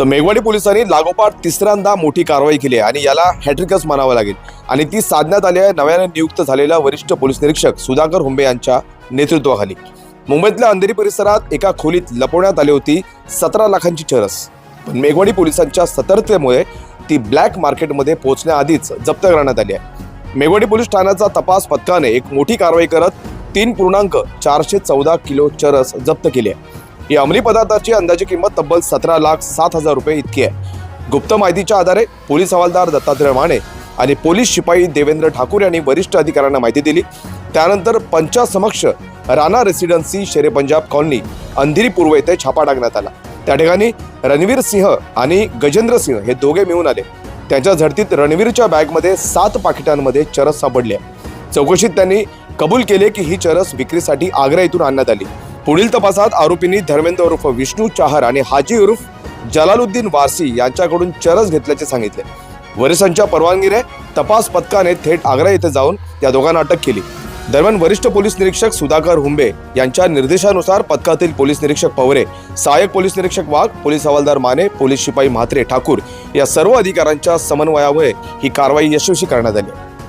तर मेघवाडी पोलिसांनी लागोपाठ तिसऱ्यांदा मोठी कारवाई केली आहे आणि याला हॅट्रिकच म्हणावं लागेल. आणि ती साधण्यात आली आहे. नव्याने नियुक्त झालेल्या वरिष्ठ पोलीस निरीक्षक सुधाकर हुंबे यांच्या नेतृत्वाखाली. मुंबईतल्या अंधेरी परिसरात एका खोलीत लपवण्यात आली होती सतरा लाखांची चरस. पण मेघवाडी पोलिसांच्या सतर्कतेमुळे ती ब्लॅक मार्केटमध्ये पोहोचण्याआधीच जप्त करण्यात आली आहे. मेघवाडी पोलीस ठाण्याचा तपास पथकाने एक मोठी कारवाई करत तीन पूर्णांक चारशे चौदा किलो चरस जप्त केली आहे. या अंमली पदार्थाची अंदाजे किंमत तब्बल सतरा लाख सात हजार रुपये इतकी आहे. गुप्त माहितीच्या आधारे पोलीस हवालदार दत्तात्रय माने आणि पोलीस शिपाई देवेंद्र ठाकूर यांनी वरिष्ठ अधिकाऱ्यांना माहिती दिली. त्यानंतर पंचासमक्ष राणा रेसिडेन्सी शेरे पंजाब कॉलनी अंधेरी पूर्व येथे छापा टाकण्यात आला. त्या ठिकाणी रणवीर सिंह आणि गजेंद्र सिंह हे दोघे मिळून आले. त्यांच्या झडतीत रणवीरच्या बॅगमध्ये सात पाकिटांमध्ये चरस सापडली आहे. चौकशीत त्यांनी कबूल केले की ही चरस विक्रीसाठी आग्रा येथून आणण्यात आली. पुढील तपासात आरोपींनी धर्मेंद्र उर्फ विष्णू चाहर आणि हाजी उर्फ जलालुद्दीन वारसी यांच्याकडून चरस घेतल्याचे सांगितले. वरिष्ठांच्या परवानगीने तपास पथकाने थेट आग्रा येथे जाऊन या दोघांना अटक केली. दरम्यान वरिष्ठ पोलीस निरीक्षक सुधाकर हुंबे यांच्या निर्देशानुसार पथकातील पोलीस निरीक्षक पवरे सहाय्यक पोलीस निरीक्षक वाघ पोलीस हवालदार माने पोलीस शिपाई म्हात्रे ठाकूर या सर्व अधिकाऱ्यांच्या समन्वयामुळे ही कारवाई यशस्वी करण्यात आली.